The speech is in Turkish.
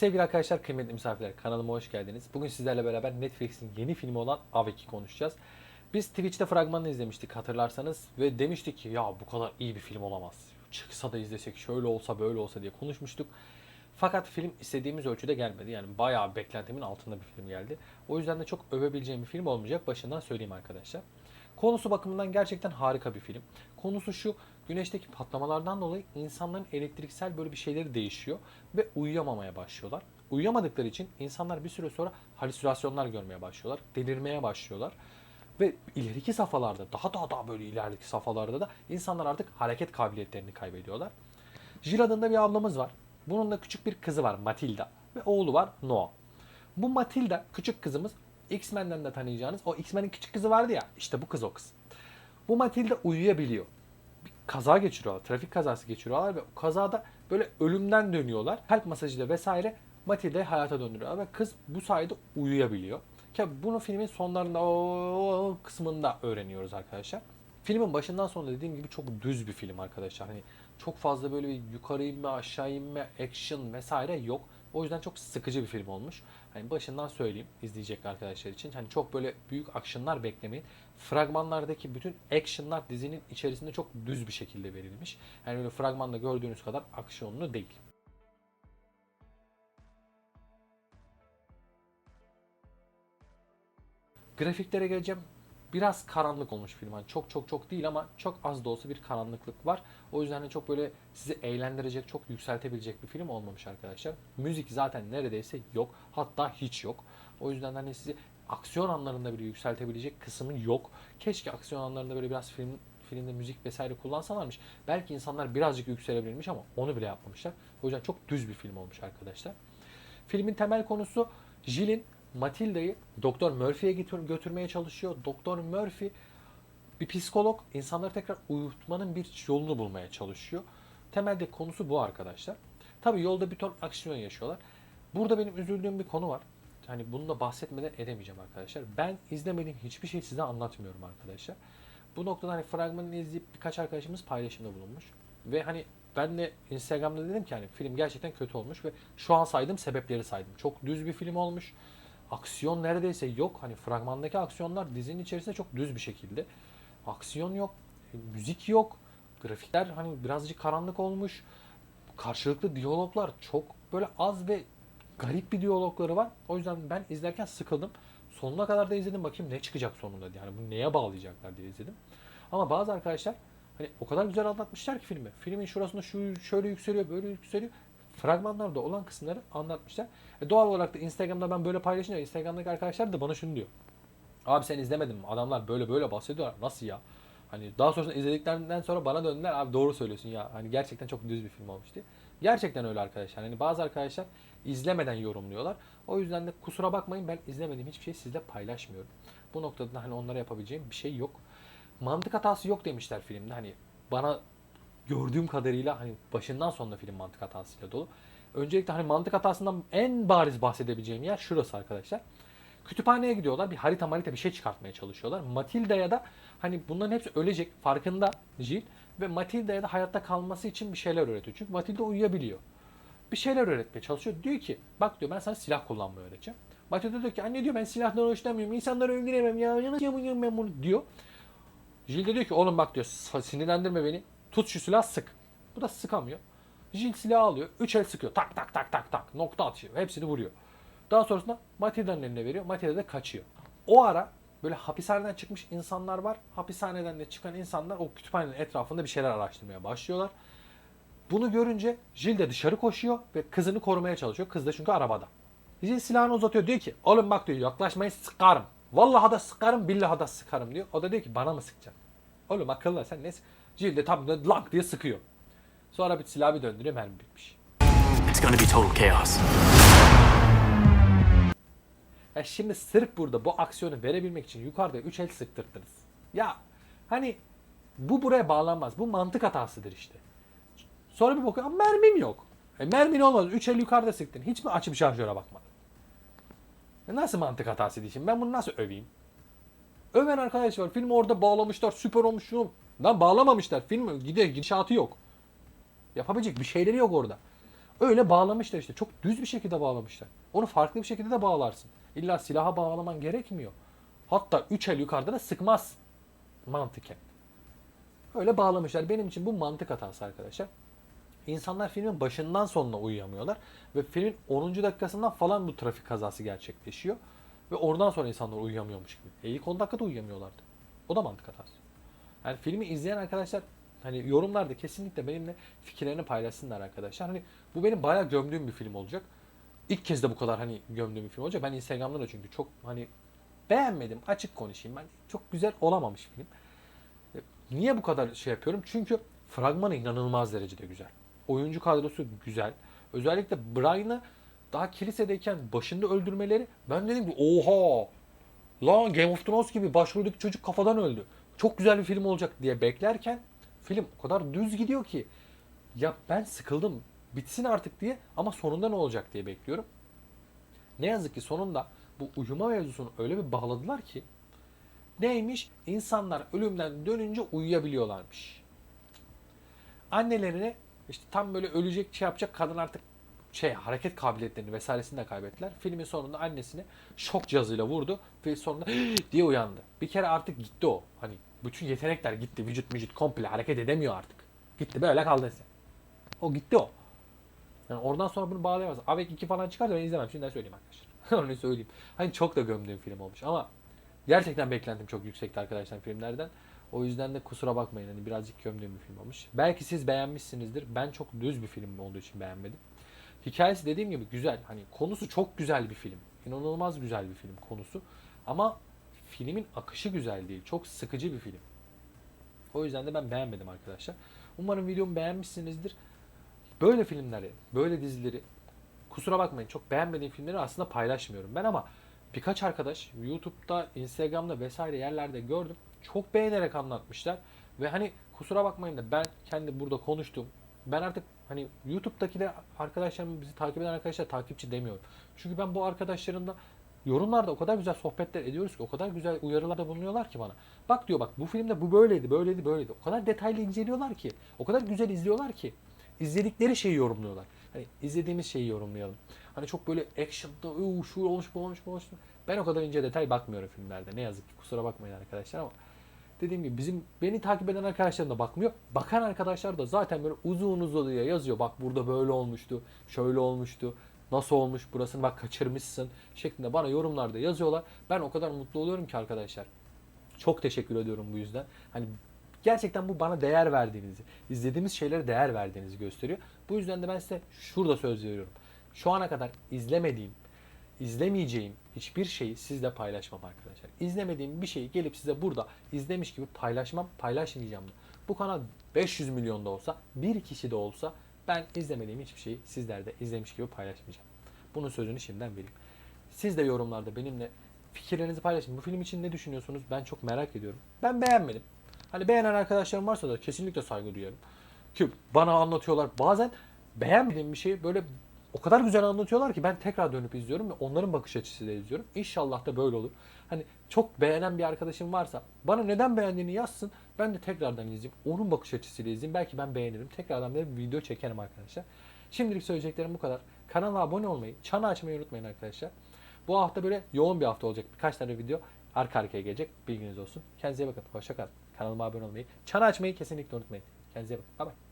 Sevgili arkadaşlar, kıymetli misafirler, kanalıma hoş geldiniz. Bugün sizlerle beraber Netflix'in yeni filmi olan Avek'i konuşacağız. Biz Twitch'te fragmanını izlemiştik hatırlarsanız ve demiştik ki ya bu kadar iyi bir film olamaz. Çıksa da izlesek şöyle olsa böyle olsa diye konuşmuştuk. Fakat film istediğimiz ölçüde gelmedi. Yani bayağı beklentimin altında bir film geldi. O yüzden de çok övebileceğim bir film olmayacak. Başından söyleyeyim arkadaşlar. Konusu bakımından gerçekten harika bir film. Konusu şu, güneşteki patlamalardan dolayı insanların elektriksel böyle bir şeyleri değişiyor ve uyuyamamaya başlıyorlar. Uyuyamadıkları için insanlar bir süre sonra halüsinasyonlar görmeye başlıyorlar, delirmeye başlıyorlar. Ve ileriki safhalarda, daha daha daha böyle ileriki safhalarda da insanlar artık hareket kabiliyetlerini kaybediyorlar. Jill adında bir ablamız var. Bunun da küçük bir kızı var Matilda ve oğlu var Noah. Bu Matilda küçük kızımız X-Men'den de tanıyacağınız o X-Men'in küçük kızı vardı ya işte bu kız o kız. Bu Matilda uyuyabiliyor. Kaza geçiriyorlar. Trafik kazası geçiriyorlar ve o kazada böyle ölümden dönüyorlar. Kalp masajıyla vesaire Matilda'yı hayata döndürüyorlar ve kız bu sayede uyuyabiliyor. Ki bunu filmin sonlarında o kısmında öğreniyoruz arkadaşlar. Filmin başından sonuna dediğim gibi çok düz bir film arkadaşlar. Hani çok fazla böyle bir yukarı inme, aşağı inme, action vesaire yok. O yüzden çok sıkıcı bir film olmuş. Hani başından söyleyeyim izleyecek arkadaşlar için. Hani çok böyle büyük actionlar beklemeyin. Fragmanlardaki bütün actionlar dizinin içerisinde çok düz bir şekilde verilmiş. Yani öyle fragmanda gördüğünüz kadar aksiyonlu değil. Grafiklere geleceğim. Biraz karanlık olmuş film. Hani çok çok çok değil ama çok az da olsa bir karanlıklık var. O yüzden de çok böyle sizi eğlendirecek, çok yükseltebilecek bir film olmamış arkadaşlar. Müzik zaten neredeyse yok. Hatta hiç yok. O yüzden hani sizi aksiyon anlarında bile yükseltebilecek kısmı yok. Keşke aksiyon anlarında böyle biraz film filmde müzik vesaire kullansalarmış. Belki insanlar birazcık yükselebilirmiş ama onu bile yapmamışlar. O yüzden çok düz bir film olmuş arkadaşlar. Filmin temel konusu Jill'in Matilda'yı Doktor Murphy'ye götür- götürmeye çalışıyor. Doktor Murphy bir psikolog insanları tekrar uyutmanın bir yolunu bulmaya çalışıyor. Temelde konusu bu arkadaşlar. Tabi yolda bir ton aksiyon yaşıyorlar. Burada benim üzüldüğüm bir konu var. Hani bunu da bahsetmeden edemeyeceğim arkadaşlar. Ben izlemediğim hiçbir şey size anlatmıyorum arkadaşlar. Bu noktada hani fragmanını izleyip birkaç arkadaşımız paylaşımda bulunmuş. Ve hani ben de Instagram'da dedim ki hani film gerçekten kötü olmuş ve şu an saydım sebepleri saydım. Çok düz bir film olmuş. Aksiyon neredeyse yok. Hani fragmandaki aksiyonlar dizinin içerisinde çok düz bir şekilde. Aksiyon yok, müzik yok. Grafikler hani birazcık karanlık olmuş. Karşılıklı diyaloglar çok böyle az ve garip bir diyalogları var. O yüzden ben izlerken sıkıldım. Sonuna kadar da izledim bakayım ne çıkacak sonunda. Yani bu neye bağlayacaklar diye izledim. Ama bazı arkadaşlar hani o kadar güzel anlatmışlar ki filmi. Filmin şurasında şu şöyle yükseliyor, böyle yükseliyor. Fragmanlarda olan kısımları anlatmışlar. E doğal olarak da Instagram'da ben böyle paylaşınca Instagram'daki arkadaşlar da bana şunu diyor. Abi sen izlemedin mi? Adamlar böyle böyle bahsediyorlar. Nasıl ya? Hani daha sonrasında izlediklerinden sonra bana döndüler. Abi doğru söylüyorsun ya. Hani gerçekten çok düz bir film olmuş diye. Gerçekten öyle arkadaşlar. Hani bazı arkadaşlar izlemeden yorumluyorlar. O yüzden de kusura bakmayın ben izlemediğim hiçbir şey sizle paylaşmıyorum. Bu noktada da hani onlara yapabileceğim bir şey yok. Mantık hatası yok demişler filmde. Hani bana gördüğüm kadarıyla hani başından sonuna film mantık hatasıyla dolu. Öncelikle hani mantık hatasından en bariz bahsedebileceğim yer şurası arkadaşlar. Kütüphaneye gidiyorlar. Bir harita marita bir şey çıkartmaya çalışıyorlar. Matilda'ya da hani bunların hepsi ölecek farkında Jill ve Matilda'ya da hayatta kalması için bir şeyler öğretiyor. Çünkü Matilda uyuyabiliyor. Bir şeyler öğretmeye çalışıyor. Diyor ki bak diyor ben sana silah kullanmayı öğreteceğim. Matilda diyor ki anne diyor ben silahdan hoşlanmıyorum. İnsanları öldüremem ya. Nasıl yapacağım ben bunu diyor. Jill de diyor ki oğlum bak diyor sinirlendirme beni. Tut şu silah sık. Bu da sıkamıyor. Jill silahı alıyor. Üç el sıkıyor. Tak tak tak tak tak. Nokta atıyor. Hepsini vuruyor. Daha sonrasında Matilda'nın eline veriyor. Matilda da kaçıyor. O ara böyle hapishaneden çıkmış insanlar var. Hapishaneden de çıkan insanlar o kütüphanenin etrafında bir şeyler araştırmaya başlıyorlar. Bunu görünce Jill de dışarı koşuyor ve kızını korumaya çalışıyor. Kız da çünkü arabada. Jill silahını uzatıyor. Diyor ki oğlum bak diyor yaklaşmayın sıkarım. Vallahi da sıkarım billahi da sıkarım diyor. O da diyor ki bana mı sıkacaksın? Oğlum akıllı sen ne? sık- Jill de tam da lank diye sıkıyor. Sonra bir silahı bir döndürüyor mermi bitmiş. It's gonna be total chaos. Ya şimdi sırf burada bu aksiyonu verebilmek için yukarıda 3 el sıktırttınız. Ya hani bu buraya bağlanmaz. Bu mantık hatasıdır işte. Sonra bir bakıyor mermim yok. E mermin olmaz. 3 el yukarıda sıktın. Hiç mi açıp şarjöre bakmadın? E nasıl mantık hatası diyeyim? Ben bunu nasıl öveyim? Öven arkadaş var. Filmi orada bağlamışlar. Süper olmuş. Şunu. Lan bağlamamışlar. Film gidiyor. Gidişatı yok. Yapabilecek bir şeyleri yok orada. Öyle bağlamışlar işte. Çok düz bir şekilde bağlamışlar. Onu farklı bir şekilde de bağlarsın. İlla silaha bağlaman gerekmiyor. Hatta üç el yukarıda da sıkmaz mantıken. Öyle bağlamışlar. Benim için bu mantık hatası arkadaşlar. İnsanlar filmin başından sonuna uyuyamıyorlar. Ve filmin 10. dakikasından falan bu trafik kazası gerçekleşiyor. Ve oradan sonra insanlar uyuyamıyormuş gibi. E ilk 10 dakikada uyuyamıyorlardı. O da mantık hatası. Yani filmi izleyen arkadaşlar hani yorumlarda kesinlikle benimle fikirlerini paylaşsınlar arkadaşlar. Hani bu benim bayağı gömdüğüm bir film olacak. İlk kez de bu kadar hani gömdüğüm bir film olacak. Ben Instagram'da da çünkü çok hani beğenmedim. Açık konuşayım ben. Çok güzel olamamış film. E, Niye bu kadar şey yapıyorum? Çünkü fragmanı inanılmaz derecede güzel. Oyuncu kadrosu güzel. Özellikle Brian'ı daha kilisedeyken başında öldürmeleri ben dedim ki oha lan Game of Thrones gibi başroldeki çocuk kafadan öldü. Çok güzel bir film olacak diye beklerken film o kadar düz gidiyor ki ya ben sıkıldım bitsin artık diye ama sonunda ne olacak diye bekliyorum. Ne yazık ki sonunda bu uyuma mevzusunu öyle bir bağladılar ki neymiş? İnsanlar ölümden dönünce uyuyabiliyorlarmış. Annelerine işte tam böyle ölecek şey yapacak kadın artık şey hareket kabiliyetlerini vesairesini de kaybettiler. Filmin sonunda annesini şok cihazıyla vurdu ve sonunda diye uyandı. Bir kere artık gitti o. Hani bütün yetenekler gitti. Vücut vücut komple hareket edemiyor artık. Gitti böyle kaldı sen. O gitti o. Yani oradan sonra bunu bağlayamaz. Avek 2 falan çıkarsa ben izlemem. Şimdiden söyleyeyim arkadaşlar. Onu söyleyeyim. Hani çok da gömdüğüm film olmuş ama gerçekten beklentim çok yüksekti arkadaşlar filmlerden. O yüzden de kusura bakmayın hani birazcık gömdüğüm bir film olmuş. Belki siz beğenmişsinizdir. Ben çok düz bir film olduğu için beğenmedim. Hikayesi dediğim gibi güzel. Hani konusu çok güzel bir film. İnanılmaz güzel bir film konusu. Ama filmin akışı güzel değil. Çok sıkıcı bir film. O yüzden de ben beğenmedim arkadaşlar. Umarım videomu beğenmişsinizdir. Böyle filmleri, böyle dizileri kusura bakmayın çok beğenmediğim filmleri aslında paylaşmıyorum ben ama birkaç arkadaş YouTube'da, Instagram'da vesaire yerlerde gördüm. Çok beğenerek anlatmışlar ve hani kusura bakmayın da ben kendi burada konuştum. Ben artık hani YouTube'daki de arkadaşlarım bizi takip eden arkadaşlar takipçi demiyorum. Çünkü ben bu arkadaşlarımla yorumlarda o kadar güzel sohbetler ediyoruz ki o kadar güzel uyarılarda bulunuyorlar ki bana. Bak diyor bak bu filmde bu böyleydi, böyleydi, böyleydi. O kadar detaylı inceliyorlar ki, o kadar güzel izliyorlar ki izledikleri şeyi yorumluyorlar. Hani izlediğimiz şeyi yorumlayalım. Hani çok böyle action'da "Uu, şu olmuş bu olmuş bu olmuş. Ben o kadar ince detay bakmıyorum filmlerde. Ne yazık ki kusura bakmayın arkadaşlar ama dediğim gibi bizim beni takip eden arkadaşlarım da bakmıyor. Bakan arkadaşlar da zaten böyle uzun uzun diye yazıyor. Bak burada böyle olmuştu, şöyle olmuştu, nasıl olmuş burasını bak kaçırmışsın şeklinde bana yorumlarda yazıyorlar. Ben o kadar mutlu oluyorum ki arkadaşlar. Çok teşekkür ediyorum bu yüzden. Hani gerçekten bu bana değer verdiğinizi, izlediğimiz şeylere değer verdiğinizi gösteriyor. Bu yüzden de ben size şurada söz veriyorum. Şu ana kadar izlemediğim, izlemeyeceğim hiçbir şeyi sizle paylaşmam arkadaşlar. İzlemediğim bir şeyi gelip size burada izlemiş gibi paylaşmam, paylaşmayacağım da. Bu kanal 500 milyon da olsa, bir kişi de olsa ben izlemediğim hiçbir şeyi sizlerde izlemiş gibi paylaşmayacağım. Bunun sözünü şimdiden vereyim. Siz de yorumlarda benimle fikirlerinizi paylaşın. Bu film için ne düşünüyorsunuz? Ben çok merak ediyorum. Ben beğenmedim. Hani beğenen arkadaşlarım varsa da kesinlikle saygı duyuyorum. Ki bana anlatıyorlar. Bazen beğenmediğim bir şeyi böyle o kadar güzel anlatıyorlar ki ben tekrar dönüp izliyorum ve onların bakış açısıyla izliyorum. İnşallah da böyle olur. Hani çok beğenen bir arkadaşım varsa bana neden beğendiğini yazsın. Ben de tekrardan izleyeyim. Onun bakış açısıyla izleyeyim. Belki ben beğenirim. Tekrardan bir video çekerim arkadaşlar. Şimdilik söyleyeceklerim bu kadar. Kanala abone olmayı, çanı açmayı unutmayın arkadaşlar. Bu hafta böyle yoğun bir hafta olacak. Birkaç tane video arka arkaya gelecek. Bilginiz olsun. Kendinize iyi bakın. Hoşça kalın. Kanalıma abone olmayı, çanı açmayı kesinlikle unutmayın. Kendinize iyi bakın. Bye bye.